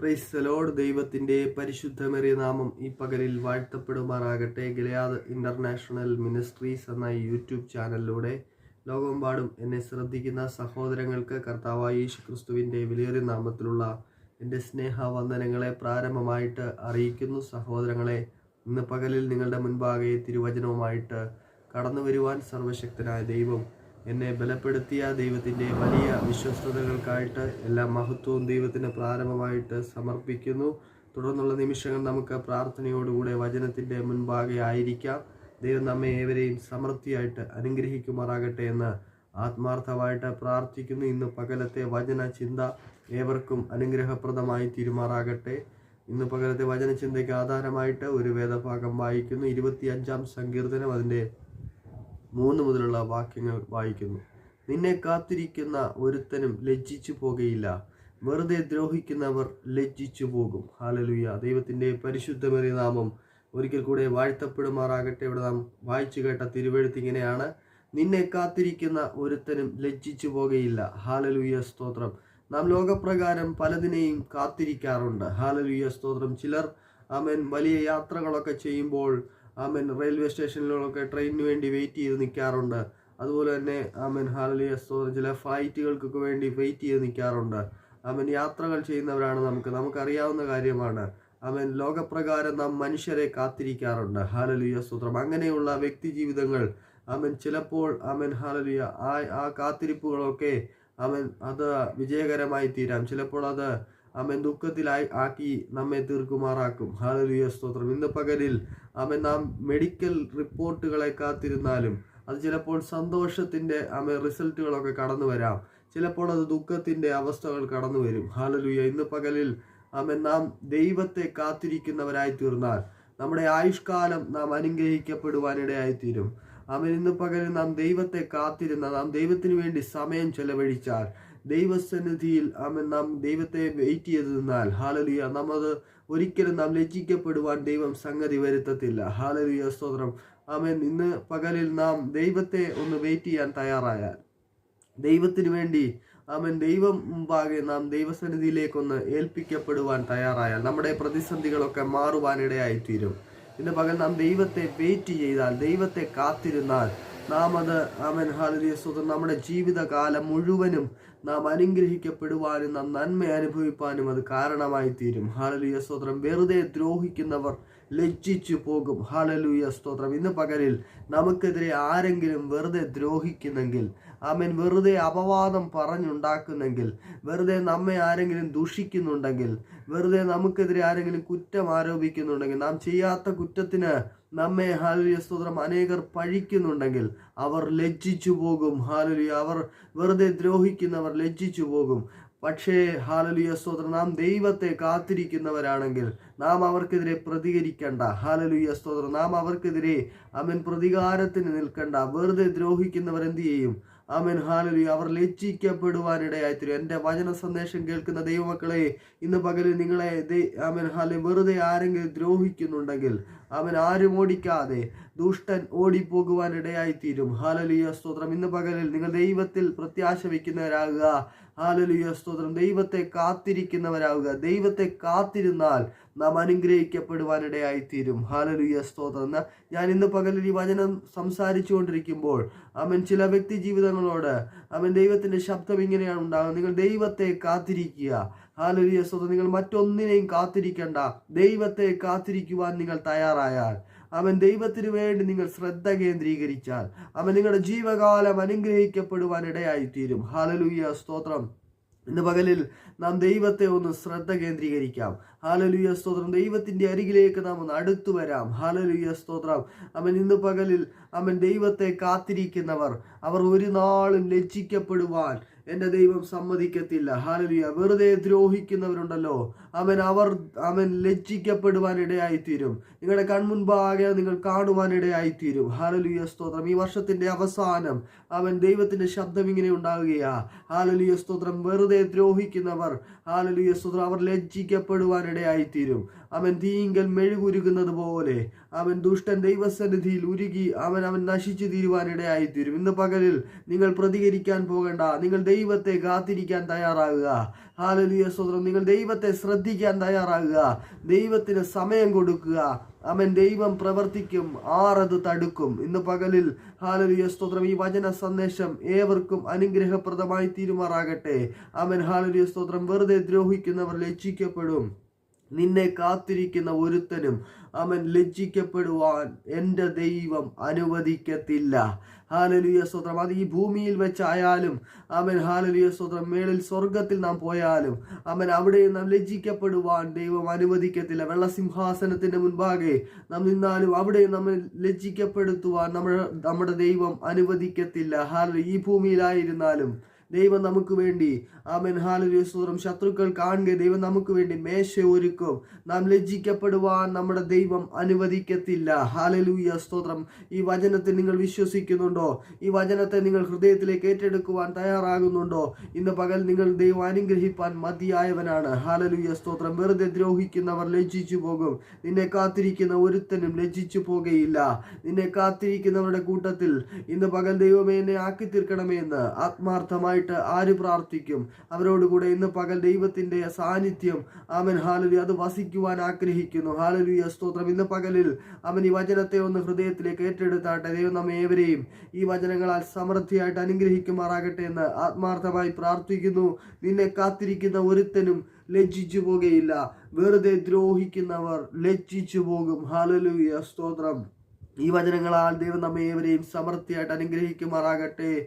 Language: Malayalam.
പ്രൈസ് ലോഡ് ദൈവത്തിന്റെ പരിശുദ്ധമേറിയ നാമം ഈ പകലിൽ വാഴ്ത്തപ്പെടുമാറാകട്ടെ. ഗിലയാദ് ഇന്റർനാഷണൽ മിനിസ്ട്രീസ് എന്ന യൂട്യൂബ് ചാനലിലൂടെ ലോകമെമ്പാടും എന്നെ ശ്രദ്ധിക്കുന്ന സഹോദരങ്ങൾക്ക് കർത്താവായ യേശു ക്രിസ്തുവിന്റെ വിലയേറിയ നാമത്തിലുള്ള എന്റെ സ്നേഹവന്ദനങ്ങളെ പ്രാരംഭമായിട്ട് അറിയിക്കുന്നു. സഹോദരങ്ങളെ ഇന്ന് പകലിൽ നിങ്ങളുടെ മുൻപാകെ തിരുവചനവുമായിട്ട് കടന്നു വരുവാൻ സർവശക്തനായ ദൈവം എന്നെ ബലപ്പെടുത്തിയ ദൈവത്തിന്റെ വലിയ വിശ്വസ്തതകൾക്കായിട്ട് എല്ലാ മഹത്വവും ദൈവത്തിന് പ്രാരംഭമായിട്ട് സമർപ്പിക്കുന്നു. തുടർന്നുള്ള നിമിഷങ്ങൾ നമുക്ക് പ്രാർത്ഥനയോടുകൂടെ വചനത്തിന്റെ മുൻപാകെ ആയിരിക്കാം. ദൈവം നമ്മെ ഏവരെയും സമൃദ്ധിയായിട്ട് അനുഗ്രഹിക്കുമാറാകട്ടെ എന്ന് ആത്മാർത്ഥമായിട്ട് പ്രാർത്ഥിക്കുന്നു. ഇന്ന് പകലത്തെ വചന ചിന്ത ഏവർക്കും അനുഗ്രഹപ്രദമായി തീരുമാറാകട്ടെ. ഇന്ന് പകലത്തെ വചന ചിന്തയ്ക്ക് ആധാരമായിട്ട് ഒരു വേദഭാഗം വായിക്കുന്നു. ഇരുപത്തി അഞ്ചാം സങ്കീർത്തനം അതിന്റെ മൂന്ന് മുതലുള്ള വാക്യങ്ങൾ വായിക്കുന്നു. നിന്നെ കാത്തിരിക്കുന്ന ഒരുത്തനും ലജ്ജിച്ചു പോകുകയില്ല. വെറുതെ ദ്രോഹിക്കുന്നവർ ലജ്ജിച്ചു പോകും. ഹാലലുയ ദൈവത്തിന്റെ പരിശുദ്ധമേറിയ നാമം ഒരിക്കൽ കൂടെ വാഴ്ത്തപ്പെടുമാറാകട്ടെ. ഇവിടെ നാം വായിച്ചു കേട്ട തിരുവഴുത്ത് ഇങ്ങനെയാണ്. നിന്നെ കാത്തിരിക്കുന്ന ഒരുത്തനും ലജ്ജിച്ചു പോകുകയില്ല. ഹാലലുയ സ്തോത്രം. നാം ലോകപ്രകാരം പലതിനെയും കാത്തിരിക്കാറുണ്ട്. ഹാലലുയ സ്തോത്രം. ചിലർ ആമേൻ വലിയ യാത്രകളൊക്കെ ചെയ്യുമ്പോൾ ആമൻ റെയിൽവേ സ്റ്റേഷനിലൊക്കെ ട്രെയിനിന് വേണ്ടി വെയിറ്റ് ചെയ്ത് നിൽക്കാറുണ്ട്. അതുപോലെ തന്നെ ആമേൻ ഹാലലിയ ചില ഫ്ലൈറ്റുകൾക്കൊക്കെ വേണ്ടി വെയിറ്റ് ചെയ്ത് നിൽക്കാറുണ്ട്. ആമേൻ യാത്രകൾ ചെയ്യുന്നവരാണ് നമുക്ക്. നമുക്കറിയാവുന്ന കാര്യമാണ്. അവൻ ലോകപ്രകാരം നാം മനുഷ്യരെ കാത്തിരിക്കാറുണ്ട്. ഹാലലിയ സൂത്രം അങ്ങനെയുള്ള വ്യക്തി ജീവിതങ്ങൾ അവൻ ചിലപ്പോൾ അവൻ ഹാലലിയ ആ ആ കാത്തിരിപ്പുകളൊക്കെ അവൻ അത് വിജയകരമായി തീരാം. ചിലപ്പോൾ അത് അവൻ ദുഃഖത്തിലായി ആക്കി നമ്മെ തീർക്കുമാറാക്കും. ഹാലലിയ സ്തോത്രം. ഇന്ന് പകലിൽ അമ്മ നാം മെഡിക്കൽ റിപ്പോർട്ടുകളെ കാത്തിരുന്നാലും അത് ചിലപ്പോൾ സന്തോഷത്തിന്റെ അമ്മ റിസൾട്ടുകളൊക്കെ കടന്നു വരാം. ചിലപ്പോൾ അത് ദുഃഖത്തിന്റെ അവസ്ഥകൾ കടന്നു വരും. ഹാലലുയ ഇന്ന് പകലിൽ അമ്മ നാം ദൈവത്തെ കാത്തിരിക്കുന്നവരായി തീർന്നാൽ നമ്മുടെ ആയുഷ്കാലം നാം അനുഗ്രഹിക്കപ്പെടുവാനിടയായി തീരും ഇന്ന് പകലിൽ നാം ദൈവത്തെ കാത്തിരുന്ന നാം ദൈവത്തിന് വേണ്ടി സമയം ചെലവഴിച്ചാൽ ദൈവസന്നിധിയിൽ അവൻ നാം ദൈവത്തെ വെയിറ്റ് ചെയ്ത് ഹാലലിയ നമ്മത് ഒരിക്കലും നാം ലജ്ജിക്കപ്പെടുവാൻ ദൈവം സംഗതി വരുത്തത്തില്ല. ഹാലലിയ സ്തോത്രം. അവൻ ഇന്ന് പകലിൽ നാം ദൈവത്തെ ഒന്ന് വെയിറ്റ് ചെയ്യാൻ തയ്യാറായാൽ ദൈവത്തിന് വേണ്ടി അവൻ ദൈവം മുമ്പാകെ നാം ദൈവസന്നിധിയിലേക്കൊന്ന് ഏൽപ്പിക്കപ്പെടുവാൻ തയ്യാറായാൽ നമ്മുടെ പ്രതിസന്ധികളൊക്കെ മാറുവാനിടയായി തീരും ഇന്ന് പകൽ നാം ദൈവത്തെ വെയിറ്റ് ചെയ്താൽ ദൈവത്തെ കാത്തിരുന്നാൽ നാം അത് അവൻ ഹാലിയ സ്വതം നമ്മുടെ ജീവിതകാലം മുഴുവനും നാം അനുഗ്രഹിക്കപ്പെടുവാനും നാം നന്മ അനുഭവിപ്പാനും അത് കാരണമായി തീരും ഹാളലുയ സ്തോത്രം. വെറുതെ ദ്രോഹിക്കുന്നവർ ലജ്ജിച്ചു പോകും. ഹാളലുയ സ്തോത്രം. ഇന്ന് പകലിൽ നമുക്കെതിരെ ആരെങ്കിലും വെറുതെ ദ്രോഹിക്കുന്നെങ്കിൽ ആമൻ വെറുതെ അപവാദം പറഞ്ഞുണ്ടാക്കുന്നെങ്കിൽ വെറുതെ നമ്മെ ആരെങ്കിലും ദുഷിക്കുന്നുണ്ടെങ്കിൽ വെറുതെ നമുക്കെതിരെ ആരെങ്കിലും കുറ്റം ആരോപിക്കുന്നുണ്ടെങ്കിൽ നാം ചെയ്യാത്ത കുറ്റത്തിന് നമ്മെ ഹാലുലിയ സ്തോത്രം അനേകർ പഴിക്കുന്നുണ്ടെങ്കിൽ അവർ ലജ്ജിച്ചു പോകും. ഹാലുലിയ അവർ വെറുതെ ദ്രോഹിക്കുന്നവർ ലജ്ജിച്ചു പോകും. പക്ഷേ ഹാലലിയ സ്തോത്രം നാം ദൈവത്തെ കാത്തിരിക്കുന്നവരാണെങ്കിൽ നാം അവർക്കെതിരെ പ്രതികരിക്കേണ്ട. ഹാലലുയ സ്തോത്രം നാം അവർക്കെതിരെ അവൻ പ്രതികാരത്തിന് നിൽക്കണ്ട. വെറുതെ ദ്രോഹിക്കുന്നവർ എന്ത് ചെയ്യും? ആമൻ ഹാലലി അവർ ലജ്ജിക്കപ്പെടുവാനിടയായിത്തീരും എന്റെ വചന സന്ദേശം കേൾക്കുന്ന ദൈവമക്കളെ ഇന്ന് പകലിൽ നിങ്ങളെ ആമൻ ഹാലി വെറുതെ ആരെങ്കിലും ദ്രോഹിക്കുന്നുണ്ടെങ്കിൽ അവൻ ആരും ഓടിക്കാതെ ദുഷ്ടൻ ഓടിപ്പോകുവാനിടയായിത്തീരും ഹാലലിയ സ്തോത്രം. ഇന്ന് പകലിൽ നിങ്ങൾ ദൈവത്തിൽ പ്രത്യാശ വയ്ക്കുന്നവരാകുക ഹാലലിയ സ്തോത്രം. ദൈവത്തെ കാത്തിരിക്കുന്നവരാകുക. ദൈവത്തെ കാത്തിരുന്നാൽ നാം അനുഗ്രഹിക്കപ്പെടുവാനിടയായിത്തീരും. ഹാലലുയ സ്തോത്രം. ഞാൻ ഇന്ന് പകലിൽ ഈ വചനം സംസാരിച്ചു കൊണ്ടിരിക്കുമ്പോൾ അവൻ ചില വ്യക്തി ജീവിതങ്ങളോട് അവൻ ദൈവത്തിന്റെ ശബ്ദം ഇങ്ങനെയാണ് ഉണ്ടാകുന്നത്. നിങ്ങൾ ദൈവത്തെ കാത്തിരിക്കുക. ഹാലലുയ സ്തോത്രം. നിങ്ങൾ മറ്റൊന്നിനെയും കാത്തിരിക്കണ്ട. ദൈവത്തെ കാത്തിരിക്കുവാൻ നിങ്ങൾ തയ്യാറായാൽ അവൻ ദൈവത്തിന് വേണ്ടി നിങ്ങൾ ശ്രദ്ധ കേന്ദ്രീകരിച്ചാൽ അവൻ നിങ്ങളുടെ ജീവകാലം അനുഗ്രഹിക്കപ്പെടുവാൻ ഇടയായിത്തീരും ഹാലലുയ സ്തോത്രം. ഇന്ന് പകലിൽ നാം ദൈവത്തെ ഒന്ന് ശ്രദ്ധ കേന്ദ്രീകരിക്കാം. ഹാലലുയ സ്തോത്രം. ദൈവത്തിന്റെ അരികിലേക്ക് നാം ഒന്ന് അടുത്തു വരാം. ഹാലലുയ സ്തോത്രം. അവൻ ഇന്ന് പകലിൽ അവൻ ദൈവത്തെ കാത്തിരിക്കുന്നവർ അവർ ഒരു നാളും ലജ്ജിക്കപ്പെടുവാൻ എന്റെ ദൈവം സമ്മതിക്കത്തില്ല. ഹാലലിയ വെറുതെ ദ്രോഹിക്കുന്നവരുണ്ടല്ലോ. അവൻ അവർ അവൻ ലജ്ജിക്കപ്പെടുവാൻ ഇടയായിത്തീരും. നിങ്ങളുടെ കൺമുൻപാകെ നിങ്ങൾ കാണുവാൻ ഇടയായിത്തീരും. ഹാലലിയ സ്തോത്രം. ഈ വർഷത്തിന്റെ അവസാനം അവൻ ദൈവത്തിന്റെ ശബ്ദം ഇങ്ങനെ ഉണ്ടാവുകയാ ഹാലലിയ സ്തോത്രം. വെറുതെ ദ്രോഹിക്കുന്നവർ. ഹാലലിയ സ്തോത്രം. അവർ ലജ്ജിക്കപ്പെടുവാൻ ഇടയായിത്തീരും. അവൻ തീങ്കൽ മെഴുകുരുകുന്നത് പോലെ അവൻ ദുഷ്ടൻ ദൈവസന്നിധിയിൽ ഉരുകി അവൻ അവൻ നശിച്ചു തീരുവാനിടയായി തീരും ഇന്ന് പകലിൽ നിങ്ങൾ പ്രതികരിക്കാൻ പോകണ്ട നിങ്ങൾ ദൈവത്തെ കാത്തിരിക്കാൻ തയ്യാറാകുക. ഹാലലിയ സ്വതന്ത്രം നിങ്ങൾ ദൈവത്തെ ശ്രദ്ധിക്കാൻ തയ്യാറാകുക ദൈവത്തിന് സമയം കൊടുക്കുക. അവൻ ദൈവം പ്രവർത്തിക്കും ആറത് തടുക്കും. ഇന്ന് പകലിൽ ഹാലലിയ സ്തോത്രം. ഈ വചന സന്ദേശം ഏവർക്കും അനുഗ്രഹപ്രദമായി തീരുമാറാകട്ടെ അവൻ ഹാലലിയ സ്തോത്രം വെറുതെ ദ്രോഹിക്കുന്നവർ ലജ്ജിക്കപ്പെടും. നിന്നെ കാത്തിരിക്കുന്ന ഒരുത്തനും അവൻ ലജ്ജിക്കപ്പെടുവാൻ എന്റെ ദൈവം അനുവദിക്കത്തില്ല. ഹാലലിയ സ്വത്രം അത് ഈ ഭൂമിയിൽ വെച്ചായാലും അവൻ ഹാലലിയ സ്വത്രം മേളിൽ സ്വർഗത്തിൽ നാം പോയാലും അവൻ അവിടെ നാം ലജ്ജിക്കപ്പെടുവാൻ ദൈവം അനുവദിക്കത്തില്ല. വെള്ളസിംഹാസനത്തിന്റെ മുൻപാകെ നാം നിന്നാലും അവിടെ നമ്മൾ ലജ്ജിക്കപ്പെടുത്തുവാൻ നമ്മുടെ നമ്മുടെ ദൈവം അനുവദിക്കത്തില്ല. ഹാല ഈ ഭൂമിയിലായിരുന്നാലും ദൈവം നമുക്ക് വേണ്ടി. ആമൻ. സ്തോത്രം. ശത്രുക്കൾ കാണുക ദൈവം നമുക്ക് വേണ്ടി മേശ ഒരുക്കും. നാം ലജ്ജിക്കപ്പെടുവാൻ നമ്മുടെ ദൈവം അനുവദിക്കത്തില്ല. ഹാലലൂയ സ്തോത്രം. ഈ വചനത്തെ നിങ്ങൾ വിശ്വസിക്കുന്നുണ്ടോ? ഈ വചനത്തെ നിങ്ങൾ ഹൃദയത്തിലേക്ക് ഏറ്റെടുക്കുവാൻ തയ്യാറാകുന്നുണ്ടോ? ഇന്ന് പകൽ നിങ്ങൾ ദൈവം അനുഗ്രഹിപ്പാൻ മതിയായവനാണ്. ഹാലലൂയ സ്തോത്രം. വെറുതെ ദ്രോഹിക്കുന്നവർ ലജ്ജിച്ചു പോകും. നിന്നെ കാത്തിരിക്കുന്ന ഒരുത്തനും ലജ്ജിച്ചു പോകുകയില്ല. നിന്നെ കാത്തിരിക്കുന്നവരുടെ കൂട്ടത്തിൽ ഇന്ന് പകൽ ദൈവമേ എന്നെ ആക്കി തീർക്കണമേ എന്ന് ആത്മാർത്ഥമായിട്ട് ആര് പ്രാർത്ഥിക്കും? അവരോടുകൂടെ ഇന്ന് പകൽ ദൈവത്തിന്റെ സാന്നിധ്യം. അവൻ ഹാലലി അത് വസിക്കുവാൻ ആഗ്രഹിക്കുന്നു. ഹാലലുയ. സ്തോത്രം. ഇന്ന് പകലിൽ അവൻ ഈ വചനത്തെ ഒന്ന് ഹൃദയത്തിലേക്ക് ഏറ്റെടുത്താട്ടെ. ദൈവം നമ്മെ ഏവരെയും ഈ വചനങ്ങളാൽ സമൃദ്ധിയായിട്ട് അനുഗ്രഹിക്കുമാറാകട്ടെ എന്ന് ആത്മാർത്ഥമായി പ്രാർത്ഥിക്കുന്നു. നിന്നെ കാത്തിരിക്കുന്ന ഒരുത്തനും ലജ്ജിച്ചു പോകുകയില്ല വെറുതെ ദ്രോഹിക്കുന്നവർ ലജ്ജിച്ചു പോകും. ഹാലലുയ. സ്തോത്രം. ഈ വചനങ്ങളാൽ ദൈവം നമ്മെ ഏവരെയും സമൃദ്ധിയായിട്ട് അനുഗ്രഹിക്കുമാറാകട്ടെ.